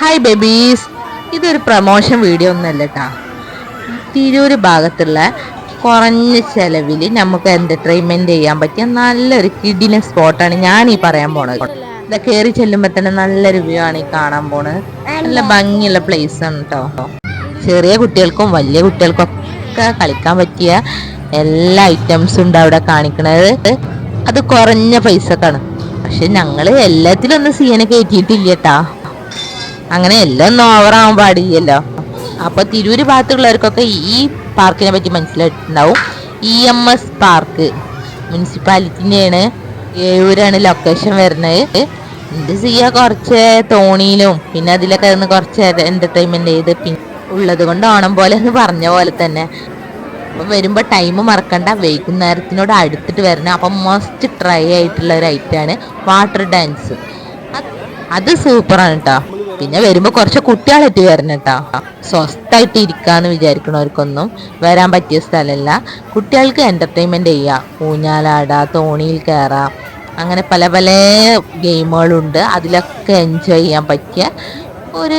Hi babies ഇതൊരു promotion video ഒന്നല്ല കേട്ടോ തിരൂര് ഭാഗത്തുള്ള കുറഞ്ഞ ചെലവിൽ നമുക്ക് എന്റർടൈൻമെന്റ് ചെയ്യാൻ പറ്റിയ നല്ലൊരു കിഡിന സ്പോട്ടാണ് ഞാൻ ഈ പറയാൻ പോണത്. ഇതാ കയറി ചെല്ലുമ്പോൾ തന്നെ നല്ലൊരു വ്യൂ ആണ് ഈ കാണാൻ പോണത്. നല്ല ഭംഗിയുള്ള പ്ലേസ് ആണ് കേട്ടോ ചെറിയ കുട്ടികൾക്കും വലിയ കുട്ടികൾക്കും ഒക്കെ കളിക്കാൻ പറ്റിയ എല്ലാ ഐറ്റംസും ഉണ്ട് അവിടെ കാണിക്കണത്. അത് കുറഞ്ഞ പൈസക്കാണ്. പക്ഷെ ഞങ്ങൾ എല്ലാത്തിലൊന്നും സീനെ കയറ്റിയിട്ടില്ല കേട്ടാ അങ്ങനെ എല്ലാം ഒന്നും ഓവറാവാൻ പാടില്ലല്ലോ അപ്പൊ തിരൂര് ഭാഗത്തുള്ളവർക്കൊക്കെ ഈ പാർക്കിനെ പറ്റി മനസ്സിലായിട്ടുണ്ടാവും. ഇ എം എസ് പാർക്ക് മുനിസിപ്പാലിറ്റിന്റെയാണ് ഏഴൂരാണ് ലൊക്കേഷൻ വരുന്നത്. എന്ത് ചെയ്യാ കുറച്ച് തോണിയിലും പിന്നെ അതിലൊക്കെ നിന്ന് കുറച്ച് എന്റർടൈൻമെന്റ് ചെയ്ത് പിന്നെ ഉള്ളത് കൊണ്ട് ഓണം പോലെ എന്ന് പറഞ്ഞ പോലെ തന്നെ. അപ്പൊ വരുമ്പോ ടൈം മറക്കണ്ട. വൈകുന്നേരത്തിനോട് അടുത്തിട്ട് വരണം. അപ്പൊ മസ്റ്റ് ട്രൈ ആയിട്ടുള്ള ഒരു ഐറ്റമാണ് വാട്ടർ ഡാൻസ് അത് സൂപ്പറാണ് കേട്ടോ പിന്നെ വരുമ്പോ കുറച്ച് കുട്ടികളെത്തി വരണം കേട്ടോ സ്വസ്ഥായിട്ട് ഇരിക്കാന്ന് വിചാരിക്കണവർക്കൊന്നും വരാൻ പറ്റിയ സ്ഥലമല്ല കുട്ടികൾക്ക് എന്റർടൈൻമെന്റ് ചെയ്യാം. ഊഞ്ഞാലാടാ തോണിയിൽ കയറാം അങ്ങനെ പല പല ഗെയിമുകളുണ്ട്. അതിലൊക്കെ എൻജോയ് ചെയ്യാൻ പറ്റിയ ഒരു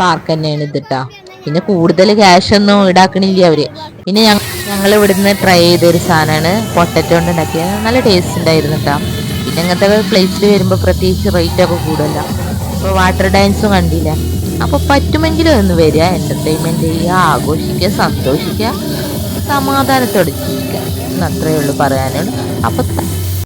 പാർക്ക് തന്നെയാണ് ഇത് ട്ടോ. പിന്നെ കൂടുതൽ ക്യാഷ് ഒന്നും ഈടാക്കണില്ല അവർ. പിന്നെ ഞങ്ങൾ ഇവിടുന്ന് ട്രൈ ചെയ്തൊരു സാധനമാണ് പൊട്ടറ്റോ കൊണ്ട് ഉണ്ടാക്കിയത്. നല്ല ടേസ്റ്റ് ഉണ്ടായിരുന്നു കേട്ടോ പിന്നെ അങ്ങനത്തെ പ്ലേസിൽ വരുമ്പോൾ പ്രത്യേകിച്ച് റേറ്റ് ഒക്കെ കൂടുതല. ഇപ്പോൾ വാട്ടർ ഡാൻസും കണ്ടില്ല? അപ്പോൾ പറ്റുമെങ്കിലും ഒന്ന് വരിക എന്റർടൈൻമെന്റ് ചെയ്യുക ആഘോഷിക്കുക സന്തോഷിക്കുക സമാധാനത്തോടെ ജീവിക്കുക. എന്നത്രയേ ഉള്ളൂ പറയാനുള്ളൂ. അപ്പോൾ